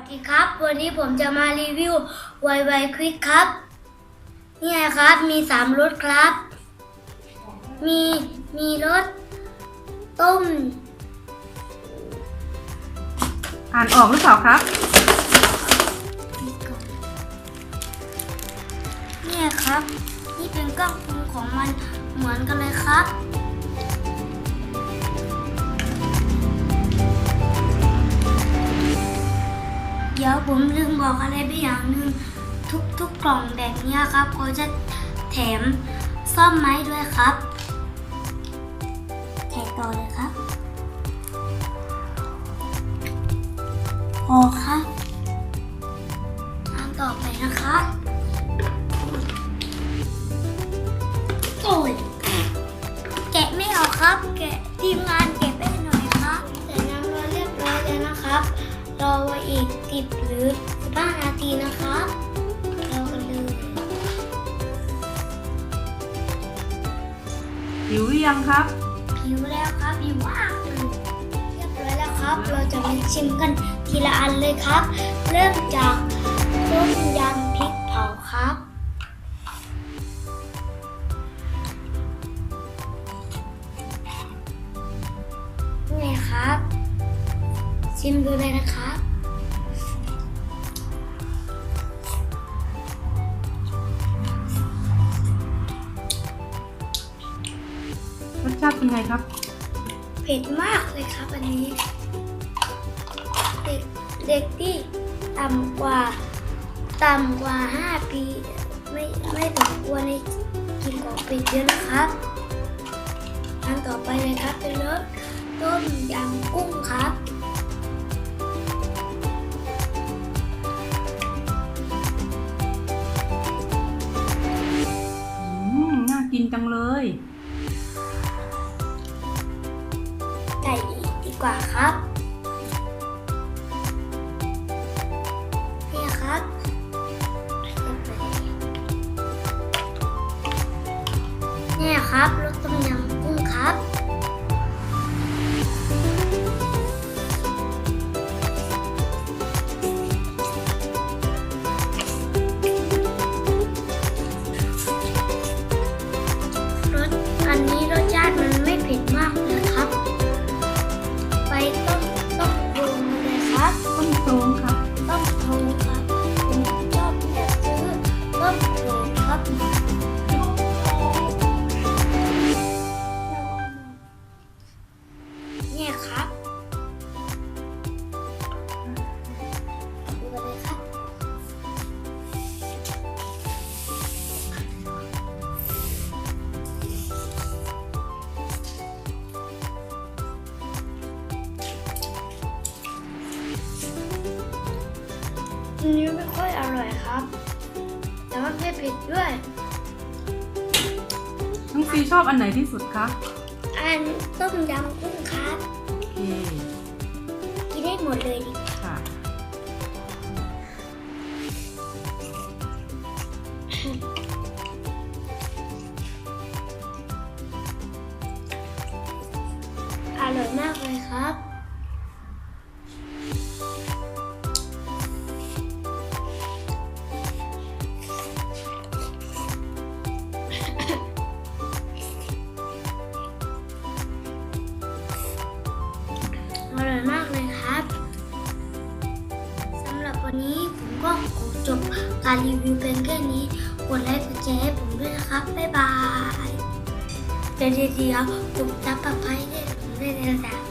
สวัสดีครับ วันนี้ผมจะมารีวิวไวไวควิกครับเนี่ยครับมีสามรสครับ มีมีรสต้ม อ่านออกหรือเปล่าครับเนี่ยครับ นี่เป็นกล้องปรุงของมันเหมือนกันเลยครับ ผมลืมบอกอะไรไปอย่างหนึ่งทุกทุกกล่องแบบนี้ครับเขาจะแถมซ่อมไม้ด้วยครับแกะต่อเลยครับพอครับอันต่อไปนะครับโอ้ยแกะไม่ออกครับ แกะทีมงานเก็บิบหรือ 15 นาทีนะครับเรากันเลยหิวยังครับ หิวแล้วครับหิวมากเลยเรียบร้อยแล้วครับ เราจะมาชิมกันทีละอันเลยครับ เริ่มจากต้มยำพริกเผาครับนี่ครับชิมดูเลยนะครับาติเป็นไงครับ เผ็ดมากเลยครับอันนี้ เด็กเด็กที่ต่ำกว่าต่ำกว่า 5 ปี ไม่ไม่สมควรในกินของเผ็ดเยอะนะครับอันต่อไปเลยครับเป็นรสต้มยำกุ้งครับอืมน่ากินจังเลย กว่าครับ นี่ครับนี่ครับ รงค่ะ ต้มโครง อันนี้ไม่ค่อยอร่อยครับ แต่ว่าไม่เผ็ดด้วย น้องซีชอบอันไหนที่สุดคะอันต้มยำกุ้งครับ โอเคกินได้หมดเลยดิค่ะ อร่อยมากเลยครับ วันนี้ผมก็ขอจบการรีวิวเพียงแค่นี้ กดไลค์กดแชร์ให้ผมด้วยนะครับ บ๊ายบายเดี๋ยวเดี๋ยวเดี๋ยวผมจะปรับให้ได้ผมได้เลยนะ